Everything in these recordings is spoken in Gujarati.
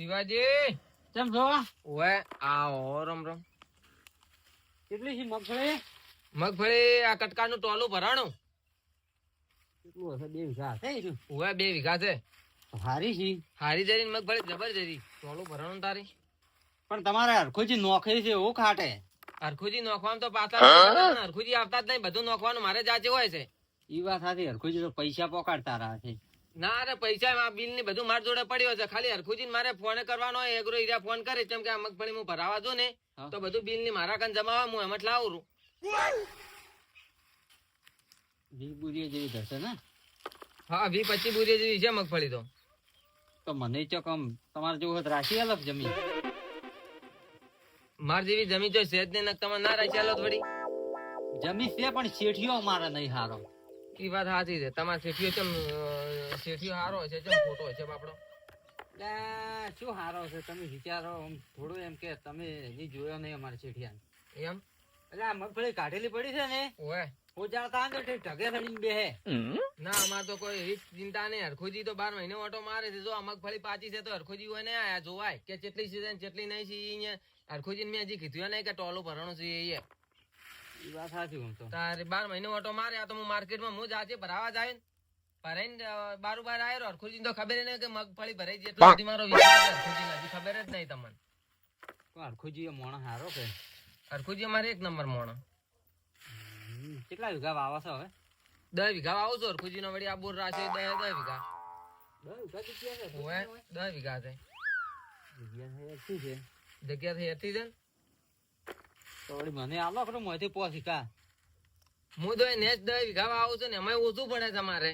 શિવાજી! કેમ છો? ઓએ આવો રમ રમ. કેટલી છે મગફળી? મગફળી આ કટકાનું ટોલું ભરાણું. કેટલું હશે? બે વીઘા હશે એ બે વીઘા છે. હારી છે. હારી જરી મગફળી જબર જરી. ટોલું ભરાણું તારી. પણ તમારે હરખોજી નોખરી છે એવું ખાટે. હરખુજી નોખવાનું તો પાછા હરખુજી આવતા જ નહીં બધું નોખવાનું મારે જાચે હોય છે. ઈ વાત સાચી હરખુજી તો પૈસા પોકાડતા રહ્યા છે. ના રે પૈસા આ બિલની બધું માર જોડે પડ્યો છે. ખાલી હરખુજી મારે ફોન કરવાનો એગ્રો એરિયા ફોન કરે કેમ કે આ મગફળી હું ભરાવા દઉં ને તો બધું બિલની મારા કાન જમાવા હું એમ જ લાવું વી બુરીએ જેવી થશે ને? હા વી પચી બુરી જેવી છે મગફળી તો. તો મને ચોકમ તમારે જેવું હોત રાખી અલગ જમીન? માર જેવી જમીન જો સેજ ને તમે ના રાખી અલગ વળી. જમીન છે પણ શેઠિયો મારા નહીં હારો. એ વાત સાચી છે. તમારે શેઠિયો ચમ શેઠિયો હારો છે જો ખોટો છે બાપડો. એટલે શું હારો છે? તમે વિચારો આમ થોડું એમ કે તમે હજી જોયો નહીં અમારે શેઠિયા એમ? એટલે આ મગફળી કાઢેલી પડી છે ને ઓય. ઉજાડતા ને ઢગે થઈને બેહે. ના અમાર તો કોઈ રીત ચિંતા નહીં. હરખુજી તો બાર મહિને ઓટો મારે છે. જો આ મગફળી પાછી છે તો હરખુજી હોય ને આયા જોવાય કે કેટલી સીઝન કેટલી નહીં છે હરખુજી મેં હજી કીધું નહીં કે ટોલું ભરણું છે એ. વાત સાચી હું તો. તારે બાર મહિને ઓટો મારે આ તો હું માર્કેટમાં હું જાતે ભરાવા જાય ને ભરાઈને બારું બાર આવ્યો હરખુજી તો ખબર નહીં કે મગફળી ભરાઈ એટલે બધી મારો છે. હરખુજીને હજી ખબર જ નહીં તમને. હરખોજી એ મોણસ હારો કે? હરખુજી અમારે એક નંબર મોણો. કેટલા વીઘા વાવા છે હવે? દસ વીઘા આવું છું. હરખુજી નો વળી આ બોર રાશે દસ દસ વીઘા. દસ વીઘા છે? છે. શું જગ્યા થઈ હતી છે? તો વળી મને આલો ખરો મોંથી પોસ વીઘા. હું તો ને દસ વીઘા આવું છું ને એમાં ઓછું પડે તમારે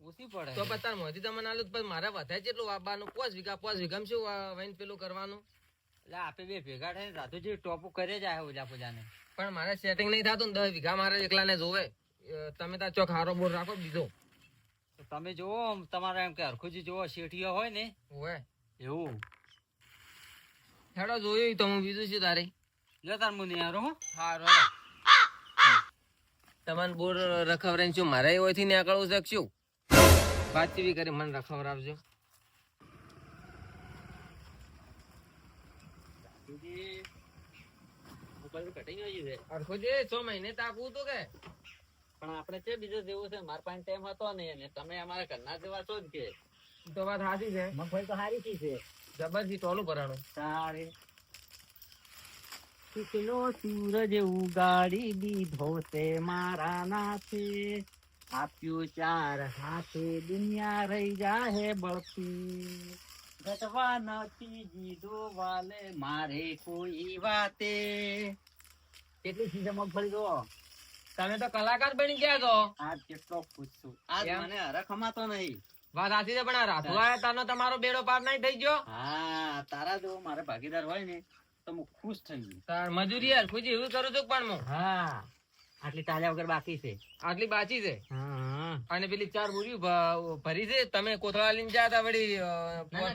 ઓછી પડે. તો પતાર મોથી તમને આલું પણ મારા વધારે જેટલું વાવવાનું પોચ વીઘા પોચ વીઘામાં શું વા- વાઈને પેલું કરવાનું? એટલે આપે બે ભેગા થઈને રાધુજી ટોપુ કરે જાય ઓલા પૂજાને પણ મારે સેટિંગ નહીં થતું ને દસ વીઘા મારે એકલાને જોવે. તમે તાર ચોક હારો બોર રાખો બીજો. તમે જોવો તમારા એમ કે હરખુજી જોવો શેઠિયો હોય ને. હોય. એવું. હેડો જોયું તો હું બીજું શું તારે? જો તાર મુનિ હારો હો. હારો તમારે બોર રખવરાઈને શું મારે ઓયથી નીકળવું છે કે શું વાત કેવી કરી મને છ મહિને તાપવું હતું કે? પણ આપણે છે બીજો જેવું છે મારા પાસે ટાઈમ હતો નહીં અને તમે અમારા ઘરના જેવા છો જ કે? તો વાત સાચી છે. મગફળી તો સારી ચીજ છે. જબરથી ટોલું ભરાણું. સારી કેટલો સૂરજ ઉગાડી દીધો તે મારા નાથે. આપ્યું ચાર હાથે દુનિયા રહી જાહે બળતી. ઘટવા નથી જીધો વાલે મારે કોઈ વાતે. કેટલી સીઝન મગફળી જો તમે તો કલાકાર બની ગયા છો. આજ કેટલો ખુશ છું. આજ મને હરખ નહીં. વાત સાચી છે પણ આ રાધુ આયા તારો તમારો બેડો પાર નહીં થઈ ગયો? હા તારા જો મારે ભાગીદાર હોય ને તો હું ખુશ થઈ ગયું. તાર મજૂરી યાર ખુજી એવું કરું છું પણ હું? હા. આટલી તાજા વગર બાકી છે. આટલી બાકી છે? અને પેલી ચાર બોરી ભરી છે? તમે કોથળા લઈને જ્યાં હતા વળી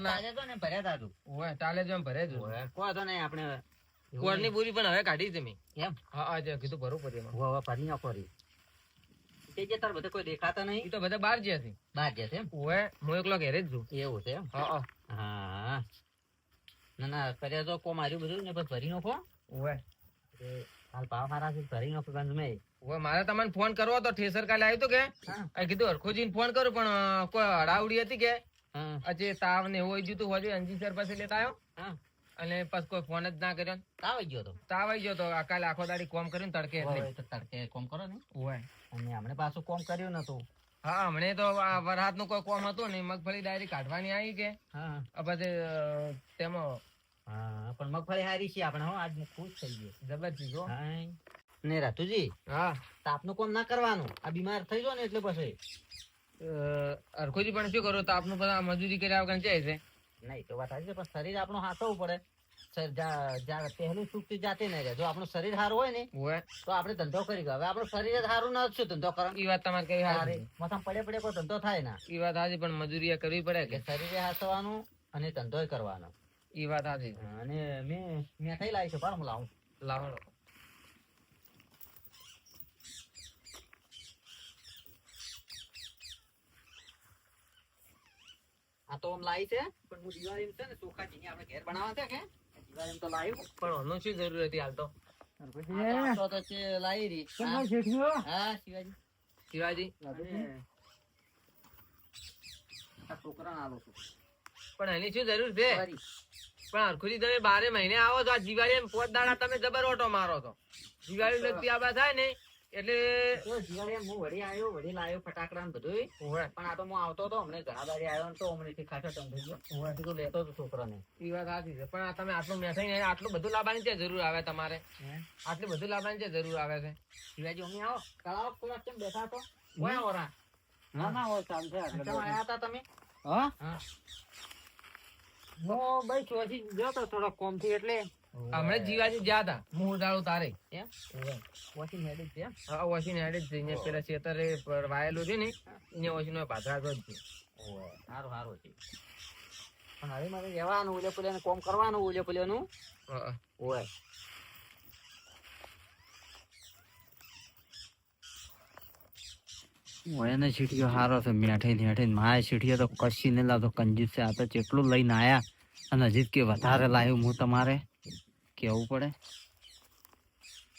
તાજા તો ને ભર્યા તા તું. ઓવે, ટાલે જેમ ભરે જો કોઈ તો નહીં આપણે કોરની બોરી પણ હવે કાઢી છે મેં. એમ હા હા જે કીધું ભરવું પડે એમાં. હવે ભરી નાખો રી. તે જે તાર બધે કોઈ દેખાતા નહીં? તો બધા બહાર ગયા છે. બહાર છે એમ? ઓવે હું એકલો ઘેરે જ છું. એવું છે એમ? હા ના ના કર્યા તો કો માર્યું બધું ને ભરી નાખો. એ હાલ ભાવ મારા છે ભરી નો ગંજ મે ઓવે મારે તમને ફોન કરવો તો ઠેસર કાલે આવ્યું કે? આ કીધું હરખોજીને ફોન કરું પણ કોઈ હડાવડી હતી કે? અજે તાવ ને હોય ગયું હતું અંજી સર પાસે લેતા આવ્યો અને પછી કોઈ ફોન જ ના કર્યો તાવ આવી ગયો તો. તાવ આવી ગયો તો આ કાલે આખો દાડી કોમ કર્યું તડકે એટલે. તડકે કોમ કરો ને. ઓવે અને હમણે પાછું કોમ કર્યું નતું. હા હમણે તો આ વરસાદનું કોઈ કોમ હતું ને મગફળી ડાયરી કાઢવાની આવી કે? હા. પછી તેમાં હા પણ મગફળી હારી છે આપણે હો આજ હું ખુશ થઈ ગયો. જબરજી જો હાય. ને રાતુજી હા. તાપનું કોમ ના કરવાનું. આ બીમાર થઈ જાવ ને એટલે પછી. અરખોજી પણ શું કરો તો આપનું બધા મજૂરી કરી આવે જાય છે? નહીં તો વાત આવી છે પણ શરીર આપણું હાથવું પડે. સર- જા- જા- પહેલું સુખથી જાતે નહીં રહે. જો આપણું શરીર સારું હોય ને તો આપણે ધંધો કરી ગયા. હવે આપણું શરીર જ સારું ના શું ધંધો કરો એ વાત તમારે કઈ સારી મથા પડે પડે કોઈ ધંધો થાય ના. એ વાત હાજી પણ મજૂરી એ કરવી પડે કે? શરીરે હાથવાનું અને ધંધો કરવાનો. ઈ વાત આજે અને મેં મેં કઈ લાવી છે પણ હું લાવું. લાવો આ તો આમ લાવી છે પણ હું દિવાળીમાં છે ને ચોખા ચીની આપણે ઘેર બનાવવા છે કે? દિવાળીમાં તો લાવ્યું પણ આનું શું જરૂર હતી હાલ તો? લાવી રહી. હા, શિવાજી. શિવાજી? અને આલો છું. પણ એની શું જરૂર છે? પણ હરખુજી તમે બારે મહિને આવો છો આ દિવાળી પોત દાડા તમે જબર ઓટો મારો છો. દિવાળી લગતી આબા થાય ને એટલે દિવાળી એમ હું વળી આવ્યો વળી લાવ્યો ફટાકડા ને બધું પણ આ તો હું આવતો હતો અમને ઘણા દાડી આવ્યો તો તો થી ખાસો ટાઈમ થઈ ગયો. લેતો હતો છોકરાને. એ વાત સાચી છે. પણ આ તમે આટલું મેઠાઈ ને આટલું બધું લાવવાની છે જરૂર આવે તમારે. આટલું બધું લાવવાની છે જરૂર આવે છે. શિવાજી અમે આવો. તળાવ થોડાક કેમ બેઠા તો કોઈ ઓરા. ના ના હોય ચાલશે આટલે હતા તમે? હા. હું ભાઈ ચોથી ગયો તો થોડો કોમથી એટલે. હમણાં જીવાજી ગયા હતા મૂળ દાડો તારે. વોશિંગ હેડ છે હા વોશીને હેડે જ છે પેલા પર વાયેલું છે ને અહીંયા વોશીનો ભાદરા જ છે. સારું સારું છે. પણ હવે મારે રહેવાનું ઉલે પેલે કોમ કરવાનું ઉલે પેલેનું નું ઓય. એને છીટીઓ હારો છે મેઠાઈ મેઠાઈ માય છીટીઓ તો કશી ને લાવતો કંજૂસ છે આ તો જેટલું લઈને આયા. અને હજી કે વધારે લાવ્યું હું તમારે? કેવું પડે?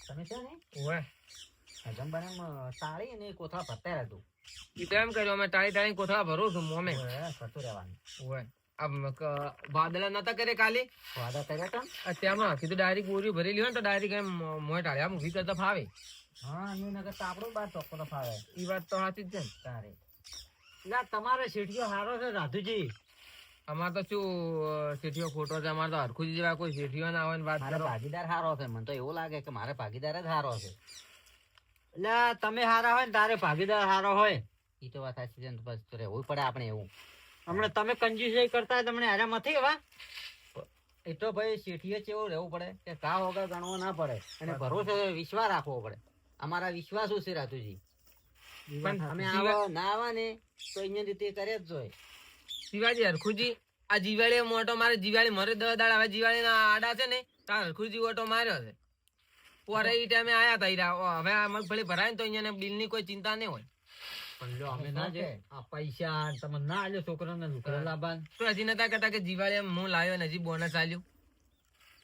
તમે છે ને? ઓવે. હજમ બને તાળી અને કોથળા ભરતા રહેતું ઈ તો એમ કર્યું અમે ટાળી તાળી કોથળા ભરું છું મોમે કરતું રહેવાનું. મ- વાદળા નતા કરે કાલે? વાદળા કર્યા તા? આ કીધું ડાયરી પૂરી ભરેલી હોય ને તો ડાયરી એમ મોય ટાળ્યા મૂકી કરતા ફાવે. હા એનું નગર તો આપણું બાર ચોખ્ખો તો ફાવે એ વાત તો સાચી જ છે ને. તારે. ના તમારે શેઠિયો સારો છે રાધુજી. અમાર તો શું અ, શેઠીઓ ખોટો છે? અમાર તો હરખુજી જેવા કોઈ શેઠીઓ ના હોય ને વાત મારે ભાગીદાર સારો છે. મને તો એવું લાગે કે મારે ભાગીદાર જ હારો છે. એટલે તમે હારા હોય ને તારે ભાગીદાર હારો હોય. એ તો વાત સાચી છે બસ તો રહેવું પડે આપણે એવું. હમણાં તમે કંજૂસી કરતા તમને હારે નથી એવા? એ તો ભાઈ શેઠીએ કેવું રહેવું પડે કે કા વગર ગણવો ના પડે. અને ભરોસે વિશ્વાસ રાખવો પડે. અમારા વિશ્વાસ છે રાતુજી. પણ અમે આવો ના આવા ને તો અહીંયા રીતે કરે જ જોઈએ શિવાજી હરખુજી આ જીવાળી મોટો મારે જીવાળી મરે દસ દાડા હવે જીવાળી ના આડા છે ને તાર હરખુજી ઓટો માર્યો છે. પોરે એ ટાઈમે આયા તા ઈરા. હવે આ મગફળી ભરાય ને તો અહીંયા બિલની કોઈ ચિંતા નહીં હોય. પણ લ્યો અમે ના જે આ પૈસા તમે ના આલ્યો છોકરાને લુકડા લાવવા તો હજી નતા કરતા કે જીવાળી એમ હું લાવ્યો ને હજી બોનસ આલ્યું.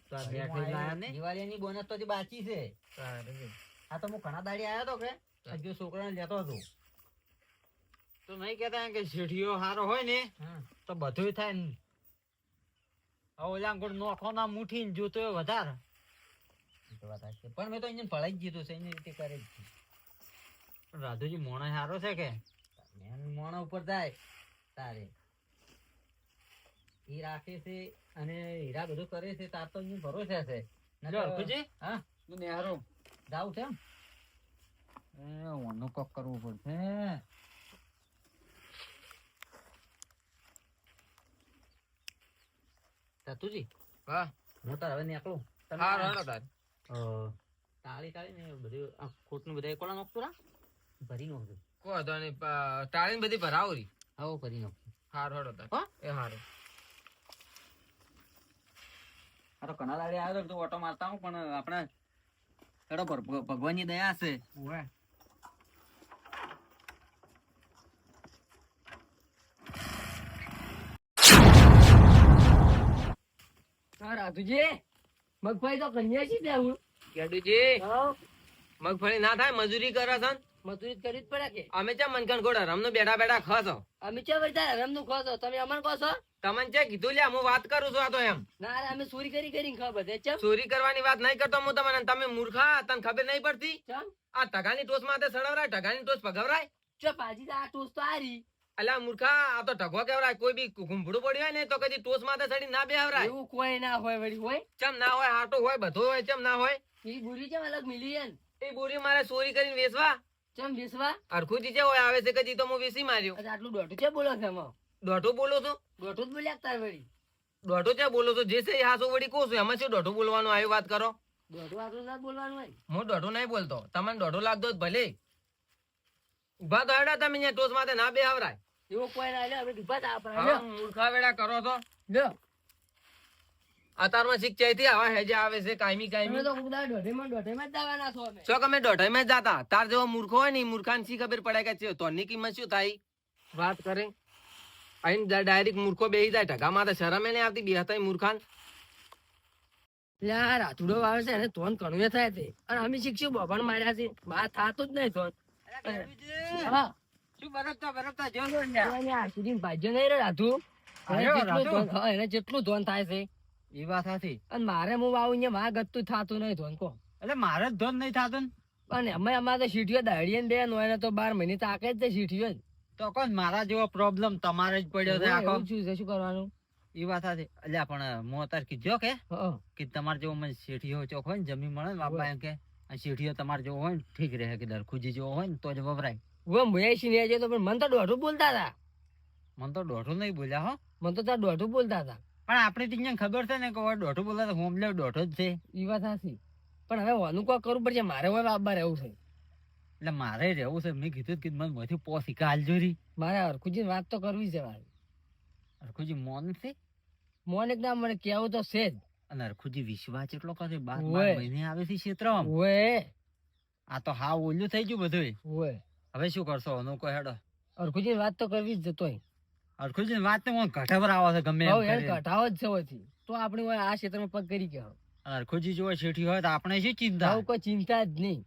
તો આ બેઠી લાયા ને? દિવાળીની બોનસ તો હજી બાકી છે. આ તો હું ઘણા દાડી આવ્યો હતો કે હજુ છોકરાને લેતો હતો. તો નહીં કેતા કે શેઠિયો સારો હોય ને તો બધું થાય ને. ઓલા ગોળ નોખો ના મુઠી ને જોતો વધારે. પણ મેં તો અહીંયા ભળાઈ જ દીધું છે એની રીતે કરે જ રાધુજી મોણા સારો છે કે? મેન મોણા ઉપર જાય તારે. એ રાખે છે અને હીરા બધું કરે છે તાર તો ભરોસે છે. નકર- હા? હું ને હારો જાવું છે એમ? એ ઓનું કોક કરવું પડશે. તતુજી હા. હું તાર હવે નીકળું. તમે તાર. તાળી તાળી ને બધું આ ખોટનું બધા એકોડા નોખતું રા ભરી નોખજો. કો તો તાળી ને બધી ભરાવો રી. આવો ભરી નોખજો. હારો હારો તાર. હા? એ હારો. આ તો ઘણા દાડે આવ્યો તો ઓટો મારતા હું પણ આપણે હેડો પર ભગવાનની દયા છે. રાધુજી મગફળી તો કન્યા છે દેવું ગેડુજી. મગફળી ના થાય મજૂરી કરે છે? મજૂરી કરવી જ પડે કે? અમે ચા મનખણ ઘોડા રમનો બેઠા બેઠા ખસો અમે ચા વળતા રમનું ખો તમે અમન કહો છો? તમને છે કીધું લ્યા હું વાત કરું છું આ તો એમ. ના રે, અમે ચોરી કરી કરીને ખબર છે ચમ. ચોરી કરવાની વાત નહીં કરતો હું તમને તમે મૂર્ખા તને ખબર નહીં પડતી? આ ટગાની ટોસ માથે સડવરાય ટગાની ટોસ પગવરાય ચો પાજી આ ટોસ તો આરી અલા મૂર્ખા આ તો ટગો કેવરાય? કોઈ બી ઘૂંભડું પડ્યું હોય ને તો કદી ટોસ માથે સડી ના બેવરાય એવું કોઈ ના હોય વળી હોય? ચમ ના હોય આટો હોય બધો હોય ચમ ના હોય? એ બોરી ચમ અલગ મિલિયન એ બોરી મારે ચોરી કરીને વેચવા? ચમ વિશ્વા હરખુજી જે હોય આવે છે કદી તો હું વેચી માર્યો. આટલું દોઢું છે બોલો છે એમાં? દોઢું બોલો છો? દોઢું જ બોલ્યા તાર વળી. દોઢું છે બોલો છો? જે છે હાસો વળી કહું છું. એમાં શું દોઢું બોલવાનું આવી વાત કરો? દોઢું આટલું ના બોલવાનું હોય. હું દોઢું નહીં બોલતો. તમને દોઢું લાગતો ભલે. ઊભા તો હેડા તમે અહીંયા ટોસ માથે ના બેહવરાય. એવો કોઈ ના લે અમે ઊભા તા આપણે. મૂર્ખા વેડા કરો તો લ્યો. અતારમાં શીખ ચાઈથી આવા હેજે આવે છે કાયમી કાયમી. તો દોઢેમાં દોઢેમાં જ દાવાના છો અમે શું તમે દોઢાઈમાં જ જાતા. તાર જેવો મૂર્ખો હોય ને મૂર્ખાન શી ખબર પડે કે છે તોની કિંમત શું થાય? વાત કરે. આઈને ડાયરેક્ટ મૂર્ખો બેહી જાય ઢગામાં તો શરમે નહીં આવતી બે હતા મૂર્ખાન. આ રાતુડો આવે છે એને ધોન કણવે થાય છે અને અમે શીખશું બબણ માર્યા છે? બા થાતું જ નહીં તોન. શું બરફતા બરફતા જો એને આ સુધી ભાજ્યો નહીં રે રાધુ. એને જેટલું ધોન થાય છે. એ વાત સાચી. અને મારે હું આવું ને મારે ગતું થાતું નહીં ધોન કો એટલે મારે જ ધોન નહીં થતું ને? અને અમે અમારે તો સીટીઓ દાડીએ ને બે નો એને તો બાર મહિને તાકે જ તે સીટીઓ જ. તો કોણ મારા જેવો પ્રોબ્લેમ તમારે જ પડ્યો છે આખો? શું છે શું કરવાનું? એ વાત હતી અલ્યા પણ હું અત્યારે કીધો કે કે તમારે જેવો મને શેઠીઓ ચોક હોય ને જમીન મળે ને બાપા એમ કે શેઠીઓ તમારે જેવો હોય ને ઠીક રહે કે દરખુજી જેવો હોય ને તો જ વપરાય હું મુયાસી ને તો પણ મને તો દોઢું બોલતા હતા. મને તો દોઢું નહીં બોલ્યા હો. મને તો ત્યાં દોઢું બોલતા હતા. પણ આપણે અહીંયા ખબર છે ને કે હવે દોઢું બોલે તો હોમ લેવ દોઢો જ છે. એ વાત સાચી. પણ હવે ઓનું કોઈ કરવું પડશે મારે હવે બાબા રહેવું છે. એટલે મારે રહેવું છે. મેં કીધું કે મને માંથી પોસી કાલજો રી મારે અરખુજી વાત તો કરવી છે મારે. હરખુજી મોન છે? મોન એક ના મને કેવું તો છે જ. અને હરખુજી વિશ્વાસ એટલો કરે બાર મહિને આવે છે ક્ષેત્રમાં. ઓએ આ તો હા ઓલું થઈ ગયું બધું ઓએ હવે શું કરશો અનુ કોઈ હેડો. અરખુજી વાત તો કરવી જ જતોય હરખુજી વાત તો હું ઘટાબર આવો છે ગમે એમ એને જ છે હોયથી. તો આપણે હોય આ ક્ષેત્રમાં પગ કરી કે હરખુજી જેવો છેઠી હોય તો આપણે શું ચિંતા. કોઈ ચિંતા જ નહીં.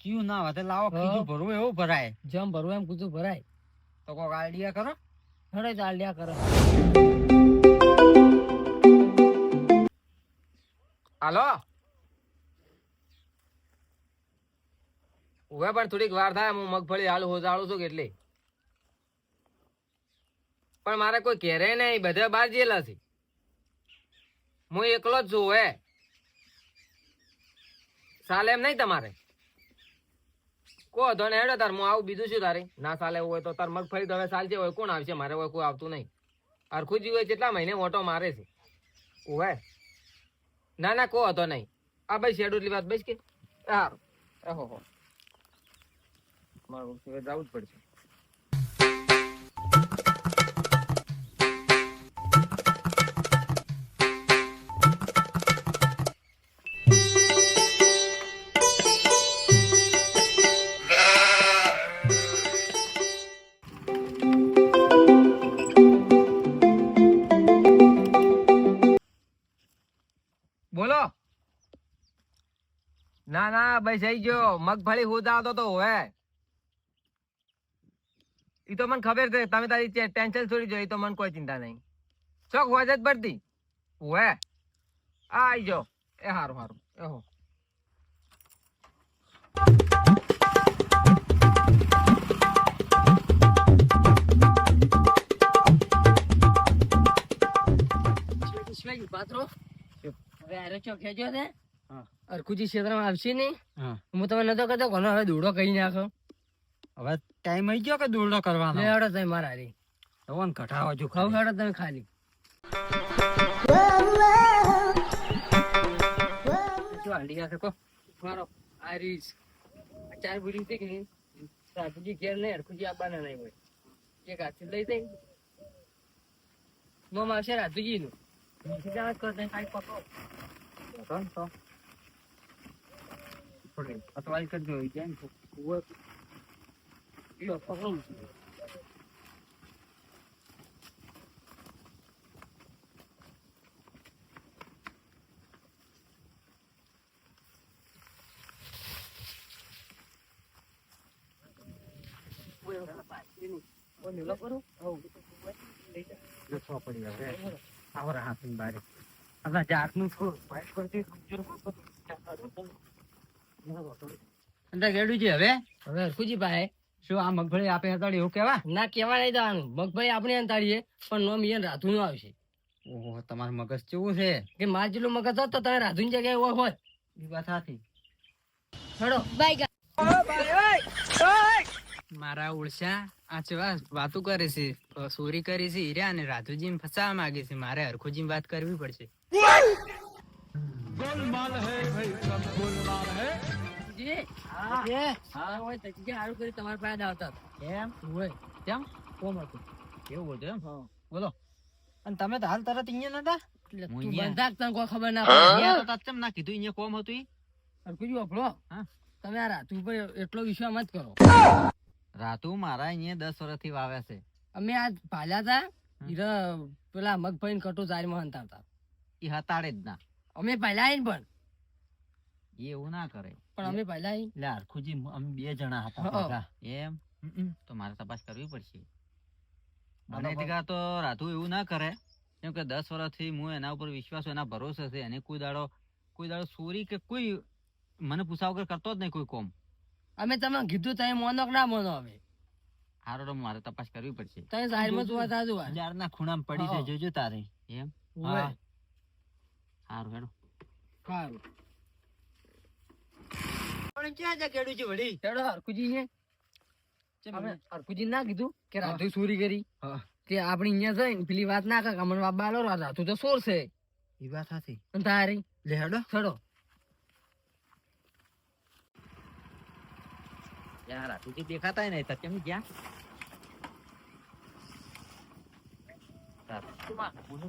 ક્યુ ના હોય લાવો કીધું ભરવું એવું ભરાય. જેમ ભરવું એમ કીધું ભરાય. તો કોઈક આઈડિયા કરો? હરે તો આઈડિયા કરો. હાલો? હવે પણ થોડીક વાર થાય હું મગફળી હાલ હોજાળું છું કેટલી પણ મારે કોઈ ઘેરે નહીં, બધા બહાર જેલા છે. હું એકલો જ છું, હે. ચાલે એમ નહીં તમારે? કો તો ને હેડો તાર, હું આવું, બીજું શું તારે? ના ચાલે હોય તો તાર મગફળી તો હવે ચાલશે હોય, કોણ આવશે? મારે હોય કોઈ આવતું નહીં. અરખુજી હોય કેટલા મહિને ઓટો મારે છે? ઓવે ના ના કો હતો નહીં. આ ભાઈ શેડ એટલી વાત બસ કે? હા. ઓહો મારું જવું જ પડશે. ભાઈ જઈ ગયો મગફળી હુદાવતો તો હવે ઈ તો મને ખબર છે તમે તારી ટેન્શન છોડી જો એ તો મને કોઈ ચિંતા નહીં. ચોક હોય જ પડતી હોય. આ આઈ જાઓ એ હારું સારું એહો પાત્રો હવે આરે ચો ખેંચો છે? હરખુજી ક્ષેત્રમાં આવશે નહીં? હું. તમે નતો કહેતો કોનો હવે દોડો કહી નાખો. હવે ટાઈમ આવી ગયો કે દોડો કરવાનો? લે તમે મારા રે ઓન ઘટાવો છો ખાવ ખાડો તમે ખાલી. જો શકો મારો આ રીસ ચાર બુરી કે નહીં રાતુજી ઘેર નહીં હરખુજી આપવાના નહીં હોય. એક હાથથી લઈ જઈ મમ આવશે રાજુજી નું હાથ કરો પકડો અટવાઈ કરજો કેમ લો પકડું પડી જાતનું થોડું કરતી અંદર ગેડુજી હવે? હવે હરખુજી પાસે શું આ મગફળી આપે હતા એવું કેવા ના કેવા નહીં જવાનું મગભાઈ આપણે અંતાડીએ પણ નોમ ઈયન રાધુ નું આવશે. ઓહો તમારું મગજ કેવું છે? કે માર જેટલું મગજ હોત તો તમે રાધુ ની જગ્યાએ એવો હોત. એ વાત સાચી. હેડો. મારા ઓળશા આ ચેવા વાતો કરે છે સોરી ચોરી કરી છે હીરા અને રાધુજી ફસાવા માંગે છે. મારે હરખુજી વાત કરવી પડશે. જી હા. હા. હોય તો હારું કરી તમારા પાસે આવતા એમ હોય કેમ? કોમ હતું. એવું હતું એમ? બોલો. અને તમે તો હાલ તરત અહીંયા નતા? તું બંધાક તને કોઈ ખબર ના અહીંયા તો તમ ના કીધું અહીંયા કોમ હતું ઈ? હરખુજી વાપરો હા. તમે આ રાધુ ઉપર એટલો વિશ્વાસ મત કરો. રાતુ મારા અહીંયા દસ વર્ષથી વાવ્યા છે. અમે આ પાલ્યા હતા ઈરા પેલા મગફળી કટો જારીમાં હંતાવતા. એ હતાડે જ ના. અમે પહેલા પણ. એ એવું ના કરે. પણ અમે પહેલા એટલે હરખુજી અમે બે જણા હતા. એમ? તો મારે તપાસ કરવી પડશે. મને ટીકા તો રાધુ એવું ના કરે. કેમ કે દસ વર્ષથી હું એના ઉપર વિશ્વાસ એના ભરોસે છે. એને કોઈ દાડો કોઈ દાડો ચોરી કે કોઈ મને પૂછા વગર કરતો જ નહીં કોઈ કોમ. અમે તમે કીધું તમે મોનો કે ના મોનો હવે. હારો તો મારે તપાસ કરવી પડશે. તમે જાહેરમાં જોવા તા જોવા જારના ખૂણામાં પડી છે હા. જોજો તારે. એમ. હા. હારું હેડો. સારું પણ ક્યાં જા કેડું છે વળી? હેડો હરકુજી ને અમે હરકુજી ના કીધું કે રાધુ ચોરી કરી. તે આપણે અહીંયા જઈને પેલી વાત ના કર અમને બાપ બાલો રાધુ તો સોર છે. એ વાત સાચી. તારી? લે ચડો યાર રાતુજી દેખાતા નહીં તો કેમ ગયા?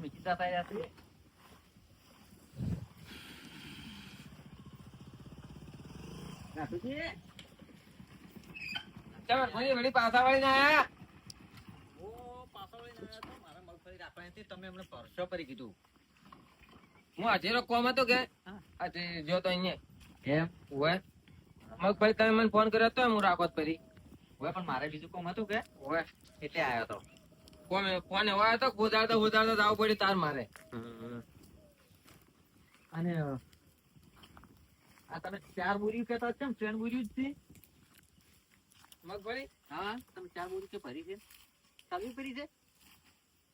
વિચિતા થાય છે પાછા તમે કોમ હતો કે આજે જો તો અહીંયા એમ ઓવે મગભાઈ તમે મને ફોન કર્યો તો હું રાખો પરી હવે પણ મારે બીજું કોમ હતું કે ઓવે એટલે આવ્યો તો ફોન ફોન એવો આવ્યો તો ગોદાડતો જવું પડ્યું તાર મારે અને આ તમે ચાર બોરી કેતા ત્રણ બોરી જ છે? મગફળી? હા. તમે ચાર બોરી કે ભરી છે? છે?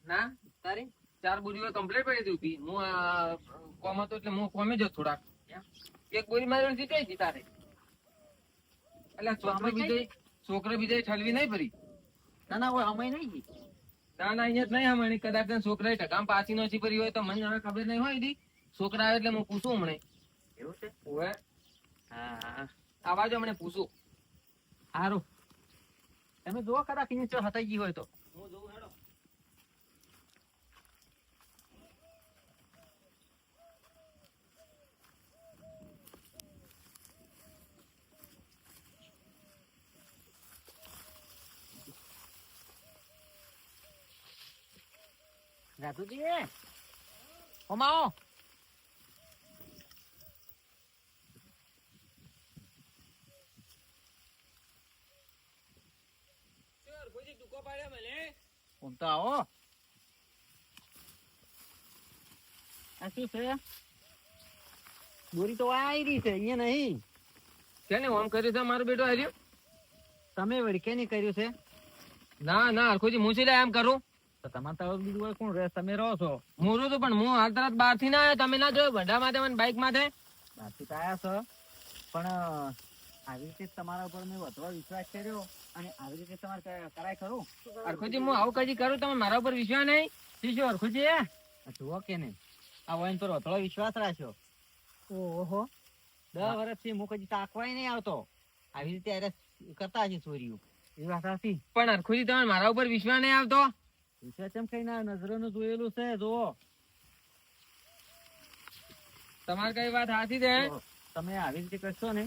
ના. તારી? ચાર બોરીઓ કમ્પ્લીટ પડી હતી. ઊભી. હું કોમ હતો એટલે હું કોમે જ થોડાક એક બોરી મારી જીતાઈ તારે. એટલે છોકરો બીજો છોકરો બીજો ઠલવી નહીં ભરી. ના ના હોય અમે નહીં ના ના અહીંયા નહીં હમણાં કદાચ તને છોકરાએ ટકામ પાછી નથી ભરી હોય તો મને ખબર નહીં હોય છોકરા આવે એટલે હું પૂછું હમણે. એવું છે? ઓવે. હા હા આવા જો હમણે પૂછું. સારું તમે જુઓ કદાચ નીચે હતાઈ ગઈ હોય તો. હું જોઉં હેડો. રાજુજી. ઓમાઓ ઓમ તો આવો આ શું છે? બોરી તો આવી રહી છે અહીંયા નહીં. કેને ઓમ કર્યું છે મારો બેટો હાર્યું તમે વળી કે નહીં કર્યું છે? ના ના હરખોજી હું છે એમ કરું? તો તમારે તો બીજું હોય કોણ રહે? તમે રહો છો. હું છું પણ હું હાલ તરત બહારથી ના આવ્યો. તમે ના જોયો ભંડા માથે મને બાઈક માથે બાકી તો આવ્યા છો. પણ આવી રીતે તમારા ઉપર મેં વધવા વિશ્વાસ કર્યો અને આવી રીતે તમારે કરાય ખરું? અરખુજી હું આવું કદી કરું? તમે મારા ઉપર વિશ્વાસ નહીં? શું શું અરખુજી? જુઓ કે નહીં. આ વાઈન પર વધુ વિશ્વાસ રાખ્યો. ઓહો. દસ વર્ષથી હું કદી તાકવાય નહીં આવતો. આવી રીતે અરે કરતા છે ચોરીઓ એ વાત હતી પણ હરખુજી તમે મારા ઉપર વિશ્વાસ નહીં આવતો? વિશ્વાસ એમ કઈ ના નજરોનું જોયેલું છે? જુઓ. તમારે કઈ વાત સાચી છે? તમે આવી રીતે કરશો ને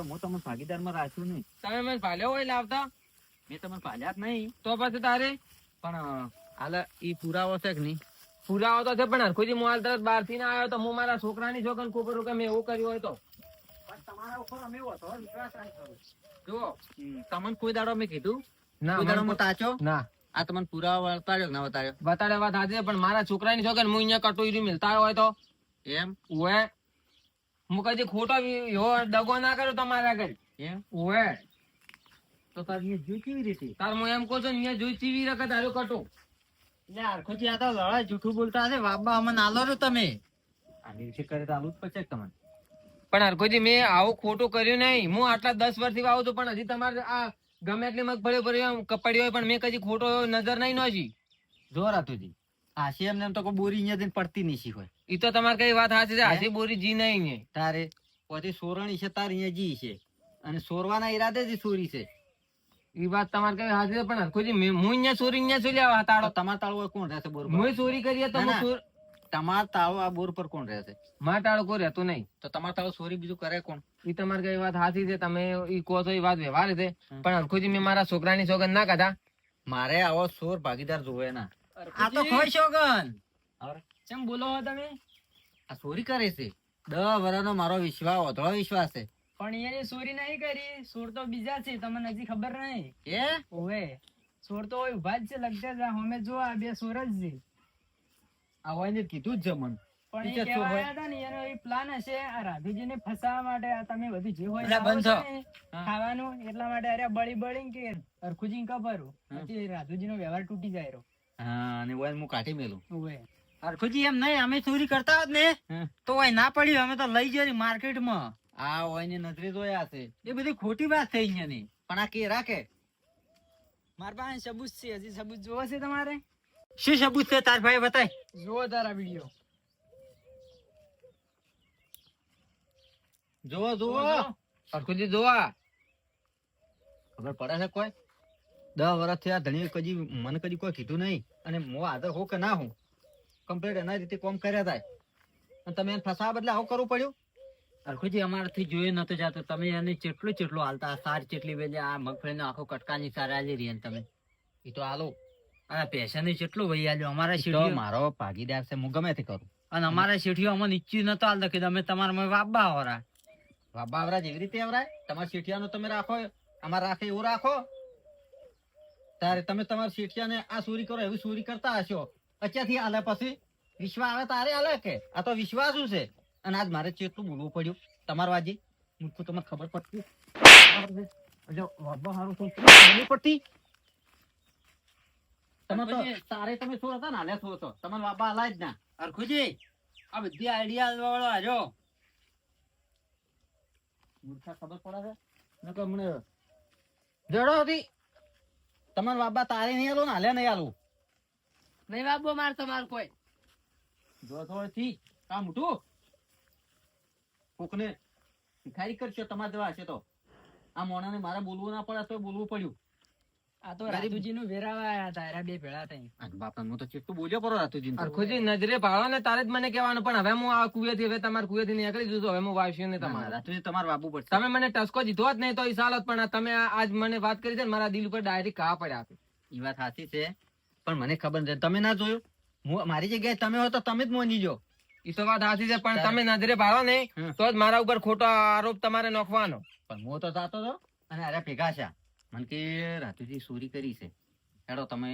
તો હું તમને ભાગીદારમાં રાખ્યું નહીં. તમે મને ભાલ્યો હોય લાવતા મેં તમને ભાલ્યા જ નહીં. તો પછી તારે? પણ હાલ એ પુરાવો છે કે નહીં? પુરાવો તો છે પણ હરખુજી હું હાલ તરત બહારથી ના આવ્યો તો હું મારા છોકરાની છોકરાને ખબર કે મેં એવું કર્યું હોય તો. તમારા ઉપર અમે વધુ વિશ્વાસ રાખ્યો જુઓ તમને કોઈ દાડો મેં કીધું? ના કોઈ દાડો હું તાચો ના. આ તમને પુરાવો બતાડ્યો ના બતાડ્યો બતાડે વાત પણ મારા છોકરાની છોકરાને હું અહીંયા કટોરી મિલતા હોય તો? એમ? ઉવે હું કદી ખોટો દગો ના કર્યો તમારા આગળ. ઉવે તો તાર અહીંયા જોઈ કેવી રીતે? તાર હું એમ કહું છું ને અહીંયા જોઈ ચીવી રખત હારું કટો? એટલે આરખો આ તો લડાઈ જૂઠું બોલતા હશે બાબા અમને નાલો છો તમે. આ રીતે કરે તો આલું જ પચે તમને? પણ હરખોજી મેં આવું ખોટું કર્યું નહીં. હું આટલા દસ વર્ષથી વાવું છું પણ હજી તમારે આ ગમે એટલી મગફળી ભર્યો હોય કપડી હોય પણ મેં કદી ખોટો નજર નહીં નોજી જો. આશી એમને એમ તો કોઈ બોરી અહીંયા જઈને પડતી નહીં હોય. એ તો તમારે કઈ વાત સાચી છે હાસી બોરી જી નહીં ને તારે પછી સોરણી છે તાર અહીંયા જી છે. અને સોરવાના ઈરાદે જ સોરી છે. એ વાત તમારે કઈ સાચી છે પણ હરખુજી હું અહીંયા ચોરી અહીંયા ચોરી આવા તાળો તમાર તાળો કોણ રહેશે બોર હું ચોરી કરીએ તો તમાર તાળો આ બોર પર કોણ રહેશે? મારા તાળો કોઈ રહેતું નહીં. તો તમારે તાળો ચોરી બીજું કરે કોણ? ઈ તમારે કઈ વાત સાચી છે તમે ઈ કહો છો એ વાત વ્યવહાર છે. પણ હરખુજી મેં મારા છોકરાની સોગંદ ના કાઢા. મારે આવો સોર ભાગીદાર જોવે ના. આ તો ખોઈ શોગન. ચમ બોલો તમે? આ ચોરી કરે છે. દસ વર્ષનો મારો વિશ્વાસ અધળો વિશ્વાસ છે. પણ એ ચોરી નહીં કરી. ચોર તો બીજા છે. તમને હજી ખબર નહીં. એ ઓવે. ચોર તો હોય ઊભા જ છે લગતા જ. હમે જો આ બે ચોર જ છે. આ હોય ને કીધું જ જમણ પણ એ બીજા ચોર કહેવા હોય? આયા હતા ને એનો એ પ્લાન હશે. આ રાધુજીને ફસાવા માટે આ તમે બધું જે હોય. ને. ખાવાનું એટલા માટે અરે બળી બળી કે અરખુજી કપરું. પછી રાધુજીનો વ્યવહાર તૂટી જાય રહ્યો. હા અને હોય હું કાઢી મેલું. ઓવે. હરખુજી એમ નહીં અમે ચોરી કરતા હોત ને તો હોય ના પડ્યું અમે તો લઈ જઈ માર્કેટમાં. આ હોય ને નજરે જોયા છે. એ બધી ખોટી વાત થઈ અહીંયાની પણ આ કે રાખે? મારા પાસે સબૂત છે હજી સબૂત જોવો છે તમારે? શું સબૂત છે તાર ભાઈ બતાય? જોવો તારા વીડિયો. જોવો જોવો. હરખુજી જોવા. ખબર પડે છે કોઈ? દસ વર્ષ થયા ધણી કદી મને કદી કોઈ કીધું નહીં. અને હું આદર હો કે ના હું? કમ્પ્લીટ એના રીતે કોમ કર્યા થાય. અને તમે એને ફસાવા બદલે આવું કરવું પડ્યું? અરખુજી અમારાથી જોયું નતો જાતું. તમે એને ચેટલું ચેટલું હાલતા? સાર ચેટલી વેલે આ મગફળીનો આખો કટકાની સાર આલી રહી ને તમે. એ તો હાલો. આ પૈસાની ચેટલું વહી આલ્યો? અમારા તો શેઠીઓ મારો ભાગીદાર છે હું ગમે તે કરું. અને અમારા શેઠીઓ અમને ઈચ્છ્યું નતો હાલતો કે તમે તમારા વાબા આવરા. વાબા આવરા જેવી રીતે આવરાય? તમારા શેઠિયાનો તમે રાખો અમારે રાખે એવું રાખો? તારે તમે તમારા શેઠિયાને આ ચોરી કરો એવી ચોરી કરતા હશો. અત્યારથી આલે પછી વિશ્વાસ આવે તારે આલે કે? આ તો વિશ્વાસ શું છે? અને આજ મારે ચેટલું બોલવું પડ્યું? તમારું આજે મૂર્ખું તમને ખબર પડતી? તમે તો તારે તમે શું હતા ને હાલે શું હતો તમારા બાબા હાલા જ ના. અરખુજી આ બધી આઈડિયા વાળો આજો મૂર્ખા ખબર પડે છે? નકર મને જડો હતી. તમારા બાબા તારે નહીં આલો ને હાલે નહીં આલું નહીં બાબો માર તમાર કોઈ. જો તો થી કામ ઉઠું કોકને ભિખારી કરશો તમારા જેવા છે તો. આ મોણાને મારે બોલવું ના પડે તો બોલવું પડ્યું. આ તો ગરીબ- રાધુજી નું વેરાવા આયા હતા બે ભેળા થઈ બાપા હું તો ચેટલું બોલ્યો પડો રાતુજી હરખુજી નજરે ભાળો ને તારે જ મને કહેવાનું પણ હવે હું આ કુવેથી હવે તમારા કુવેથી નીકળી જઉં હવે હું વાવશું ને તમારે. રાતુજી તમારે વાબુ પડશે તમે મને ટસકો દીધો જ નહીં તો એ સાલ પણ તમે આજ મને વાત કરી છે મારા દિલ ઉપર ડાયરેક્ટ કા પડ્યા એ વાત સાચી છે પણ મને ખબર છે તમે ના જોયું? હું મારી જગ્યાએ તમે હો તો તમે જ મોની જો. એ તો વાત સાચી છે પણ તમે નજરે ભાળો ને તો જ મારા ઉપર ખોટો આરોપ તમારે નોખવાનો. પણ હું તો જાતો હતો અને અરે ભેગા છે. મને કે રાતુજી ચોરી કરી છે. હેડો તમે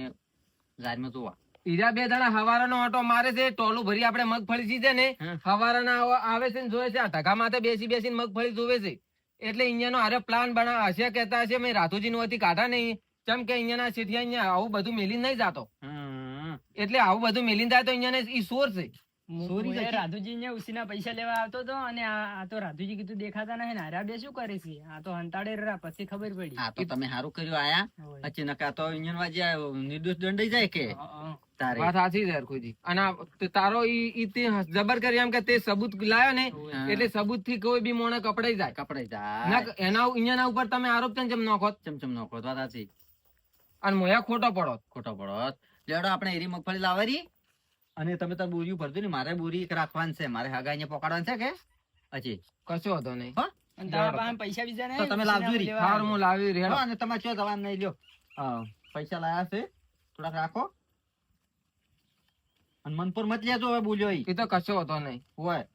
જાહેરમાં જોવા. ઈરા બે દાડા હવારાનો ઓટો મારે છે ટોલું ભરી આપણે મગફળી છે ને. હવારાના આવે છે ને જોવે છે આ ઢગા માથે બેસી બેસીને મગફળી જોવે છે. એટલે અહીંયાનો આરે પ્લાન બનાવ. હશે કહેતા હશે મેં રાતુજી નું હતી કાઢા નહીં. ચમ કે અહીંયાના શેઠિયા અહીંયા આવું બધું મેલી નહીં જાતો. એટલે આવું બધું મેલી જાય તો અહીંયાને ઈ સોર છે. રાધુજી ને ઉસીના પૈસા લેવા આવતો હતો અને આ આ તો રાધુજી કીધું દેખાતા નહીં ને. બે શું કરે છે. આ તો હંતાડે રહ્યા પછી ખબર પડી. આ તો તમે સારું કર્યું આયા. પછી નકા તો યુનિયન વાજી નિર્દોષ દંડાઈ જાય કે. તારે. વાત સાચી છે હરખુજી અને તારો ઈ તે જબર કરી એમ કે તે સબૂત લાયો ને એટલે સબૂતથી કોઈ બી મોણે કપડાઈ જાય. કપડાઈ જાય. એના અહીંયાના ઉપર તમે આરોપ જેમ નાખો? ચમચમ નો ખોદવા તાથી અને મોયા ખોટો પડો. ખોટો પડો. લેડો આપણે એરી મગફળી લાવવાની? અને તમે તાર બોરી ભરજો ને મારે બોરી એક રાખવાની છે મારે હગા અહીંયા પકડવાની છે કે? હજી? કશો હતો નહીં. પાસે બીજા નહીં તમે લાવજો રી. હાર હું લાવી હો, અને તમારે ચો જવાનું નહીં લ્યો. હા, પૈસા લાયા છે. થોડાક રાખો. અને મનપુર મત લેજો હવે બોલ્યો ઈ. એ તો કશો હતો નહીં. હોય.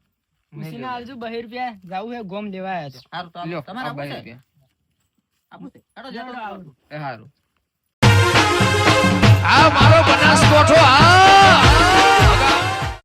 હાલજો બહેર રૂપિયા જાવું હે ગોમ લેવા આવ્યા છે. સારું તો લ્યો, તમારે આ છે? રૂપિયા. છે? હેડો, જતો લેવડો રહો. આવું. એ આ મારો